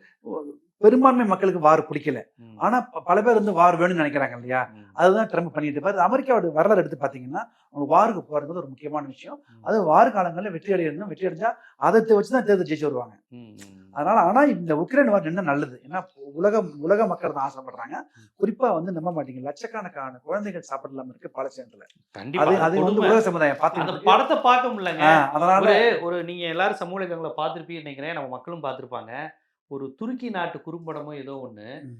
பெரும்பான்மை மக்களுக்கு வார் பிடிக்கல. ஆனா பல பேர் வந்து வார் வேணும்னு நினைக்கிறாங்க இல்லையா. அதுதான் ட்ரம்ப் பண்ணிட்டு இருப்பாரு. அமெரிக்காவோட வரலாறு எடுத்து பாத்தீங்கன்னா அவங்க வாருக்கு போறது ஒரு முக்கியமான விஷயம். அது வார் காலங்களில் வெற்றி அடையணும். வெற்றி அடைஞ்சா அதை வச்சு தான் தேர்தல் ஜெயிச்சு வருவாங்க. அதனால ஆனா இந்த உக்ரைன் வார் என்ன நல்லது. ஏன்னா உலக உலக மக்கள் தான் ஆசைப்படுறாங்க. குறிப்பா வந்து நம்ப மாட்டீங்க. லட்சக்கணக்கான குழந்தைகள் சாப்பிடலாம் இருக்கு பாலஸ்தீனத்துல. அது அது வந்து. உலக சமுதாயம் அந்த பார்த்து படத்தை பார்க்க முடியலங்க. அதனால ஒரு நீங்க எல்லாரும் சமூக ஊடகங்களை பார்த்திருப்பீங்கன்னு நினைக்கிறேன். நம்ம மக்களும் பார்த்திருப்பாங்க. ஒரு துருக்கி நாட்டு குறும்படமோ ஏதோ ம்.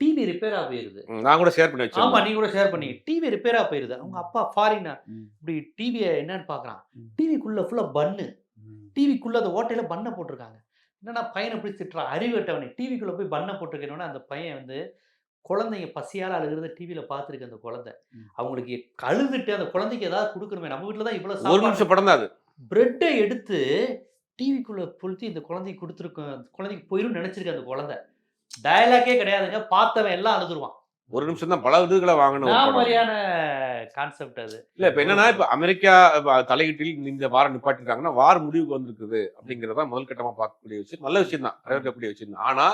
டிவி ரிப்பேரா போயிருது. நான் கூட ஷேர் பண்ணி ஆமா நீங்க கூட ஷேர் பண்ணீங்க டிவி ரிப்பேரா போயிருது. அவங்க அப்பா ஃபாரினா. இப்படி டிவியை என்னன்னு பாக்குறான். டிவிக்குள்ள ஃபுல்லா பன்னு டிவிக்குள்ள அந்த ஓட்டையில பண்ணை போட்டிருக்காங்க. என்னன்னா பையனை பிடிச்சி திட்டுறான் அறிவட்டவனே டிவிக்குள்ள போய் பண்ணை போட்டிருக்கணும்னா அந்த பையன் வந்து குழந்தைங்க பசியால அழுகிறத டிவியில பார்த்துருக்கு அந்த குழந்தை. அவங்களுக்கு அழுதுட்டு அந்த குழந்தைக்கு ஏதாவது கொடுக்கணுமே. நம்ம வீட்டுல தான் இவ்வளவு ஒரு நிமிஷம் படம் தான் அது. பிரெட்டை எடுத்து டிவிக்குள்ள பொழுத்தி இந்த குழந்தைக்கு கொடுத்துருக்கோம் குழந்தைக்கு போயிரும் நினைச்சிருக்கு அந்த குழந்தை டயலாக்கே கிடையாதுங்க பார்த்தவன் எல்லாம் அழுதுருவான் ஒரு நிமிஷம் தான் பல இதுகளை வாங்கணும். மாதிரியான கான்செப்ட் அது இல்ல இப்ப என்னன்னா இப்ப அமெரிக்கா தலையீட்டில் இந்த வாரம் நிப்பாட்டிருக்காங்கன்னா வார் முடிவுக்கு வந்திருக்குது அப்படிங்கறத முதல் கட்டமா பார்க்கக்கூடிய விஷயம் நல்ல விஷயம் தான் வரவேற்கக்கூடிய விஷயம் தான் ஆனா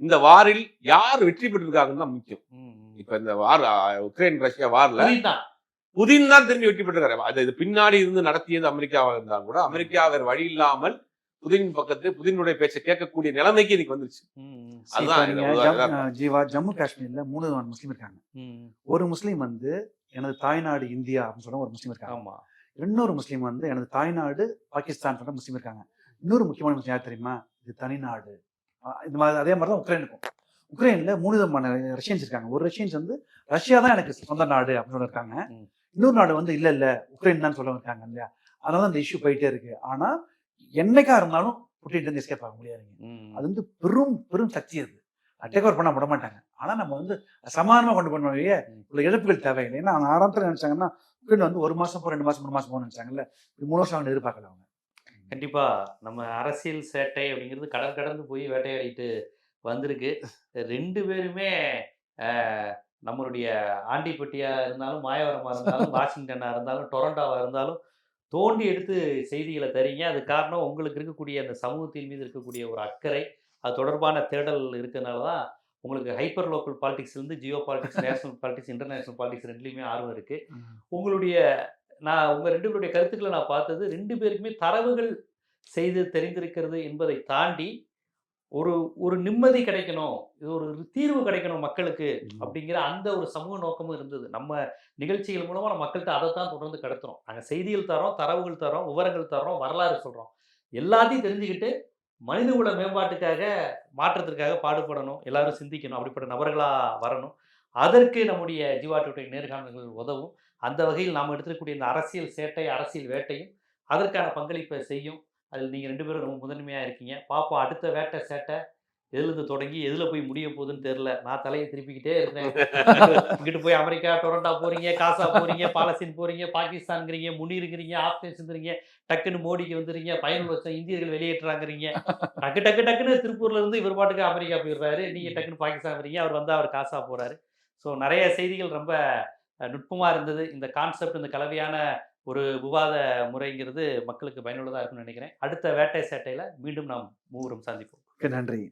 இந்த வாரில் யார் வெற்றி பெற்றிருக்காங்கன்னு தான் முக்கியம். இப்ப இந்த வார் உக்ரைன் ரஷ்யா வார்ல. புதின் தான் திரும்பி வெற்றி பெற்றிருக்காரு. அது இது பின்னாடி இருந்து நடத்தியது அமெரிக்காவா இருந்தாலும் கூட அமெரிக்கா வேற வழி இல்லாமல் புதின் பக்கத்து புதினுடைய பேச்சை கேட்கக்கூடிய நிலைமைக்கு இன்னைக்கு வந்துருச்சு. அதுதான் ஜீவா ஜம்மு காஷ்மீர்ல மூணு முஸ்லீம் இருக்காங்க. ஒரு முஸ்லீம் வந்து எனது தாய்நாடு இந்தியா அப்படின்னு சொல்ற ஒரு முஸ்லீம் இருக்காங்க. ஆமா. இன்னொரு முஸ்லீம் வந்து எனது தாய்நாடு பாகிஸ்தான் சொல்ற முஸ்லீம் இருக்காங்க. இன்னொரு முக்கியமான முஸ்லீம் யார் தெரியுமா? இது தனிநாடு இந்த மாதிரி அதே மாதிரி தான் உக்ரைனுக்கும் உக்ரைன்ல மூணு விதமான ரஷ்யன்ஸ் இருக்காங்க. ஒரு ரஷ்யன்ஸ் வந்து ரஷ்யா தான் எனக்கு சொந்த நாடு அப்படின்னு இருக்காங்க. இன்னொரு நாடு வந்து இல்ல இல்ல உக்ரைன் தான் சொல்ல இருக்காங்க இல்லையா? அதனால தான் இந்த இஷ்யூ போயிட்டே இருக்கு. ஆனா என்னைக்கா இருந்தாலும் புட்டின் இருந்து எஸ்கேப் ஆக முடியாதுங்க. அது வந்து பெரும் பெரும் சக்தி அது. டேக் ஓவர் பண்ண விட மாட்டாங்க. ஆனா நம்ம வந்து சமாதானமா கொண்டு போன வழியே இவ்வளவு இழப்புகள் தேவையில்லை. ஏன்னா அவங்க ஆரம்பத்தில் நினைச்சாங்கன்னா உக்ரைன் வந்து ஒரு மாசம் போ ரெண்டு மாசம் மூணு மாசம் போகணும்னு நினைச்சாங்கல்ல மூணு வருஷம் அவங்க எதிர்பார்க்கல அவங்க. கண்டிப்பா நம்ம அரசியல் சேட்டை அப்படிங்கிறது கடல் கடந்து போய் வேட்டையாடிட்டு வந்திருக்கு. ரெண்டு பேருமே நம்மளுடைய ஆண்டிப்பட்டியா இருந்தாலும் மாயவரமா இருந்தாலும் வாஷிங்டனா இருந்தாலும் டொரண்டோவா இருந்தாலும் தோண்டி எடுத்து செய்திகளை தரீங்க அது காரணம் உங்களுக்கு இருக்கக்கூடிய அந்த சமூகத்தின் மீது இருக்கக்கூடிய ஒரு அக்கறை. அது தொடர்பான தேடல் இருக்கிறதுனால தான் உங்களுக்கு hyper local பாலிடிக்ஸ்லேருந்து geo politics national politics international politics ரெண்டுலேயுமே ஆர்வம் இருக்கு. உங்களுடைய நான் உங்க ரெண்டு பேருடைய கருத்துக்களை நான் பார்த்தது ரெண்டு பேருக்குமே தரவுகள் செய்து தெரிந்திருக்கிறது என்பதை தாண்டி ஒரு ஒரு நிம்மதி கிடைக்கணும். இது ஒரு தீர்வு கிடைக்கணும் மக்களுக்கு அப்படிங்கிற அந்த ஒரு சமூக நோக்கமும் இருந்தது. நம்ம நிகழ்ச்சிகள் மூலமா நம்ம மக்கள்கிட்ட அதை தான் தொடர்ந்து கடத்துறோம். நாங்கள் செய்திகள் தரோம் தரவுகள் தரோம் விவரங்கள் தரோம் வரலாறு சொல்றோம். எல்லாத்தையும் தெரிஞ்சுக்கிட்டு மனிதகுல மேம்பாட்டுக்காக மாற்றத்திற்காக பாடுபடணும். எல்லாரும் சிந்திக்கணும். அப்படிப்பட்ட நபர்களா வரணும். அதற்கு நம்முடைய ஜீவா டுடே நேர்காணல்கள் உதவும். அந்த வகையில் நாம் எடுத்துக்கூடிய இந்த அரசியல் சேட்டை அரசியல் வேட்டையும் அதற்கான பங்களிப்பை செய்யும். அதில் நீங்கள் ரெண்டு பேரும் ரொம்ப முதன்மையாக இருக்கீங்க. பாப்போம் அடுத்த வேட்டை சேட்டை எதுலேருந்து தொடங்கி எதில் போய் முடிய போகுதுன்னு தெரில நான் தலையை திருப்பிக்கிட்டே இருக்கிறேன் இங்கிட்டு போய் அமெரிக்கா டொரண்டா போறீங்க காசா போறீங்க பாலஸ்தீன் போறீங்க பாகிஸ்தான்ங்கிறீங்க முன்னிருக்கிறீங்க ஆப்கானிஸ்தான்ங்கிறீங்க டக்குன்னு மோடிக்கு வந்துடுறீங்க பயனுள்ள லட்சம் இந்தியர்கள் வெளியேற்றுறாங்கிறீங்க. டக்கு டக்கு டக்குன்னு திருப்பூர்ல இருந்து இவர் பாட்டுக்கு அமெரிக்கா போயிடுறாரு. நீங்க டக்குன்னு பாகிஸ்தான் வரீங்க அவர் வந்து அவர் காசா போறாரு. ஸோ நிறைய செய்திகள் ரொம்ப அஹ், நுட்பமா இருந்தது. இந்த கான்செப்ட் இந்த கலவையான ஒரு விவாத முறைங்கிறது மக்களுக்கு பயனுள்ளதாக இருக்கும்னு நினைக்கிறேன். அடுத்த வேட்டை சேட்டையில மீண்டும் நாம் மூவரும் சந்திப்போம். நன்றி.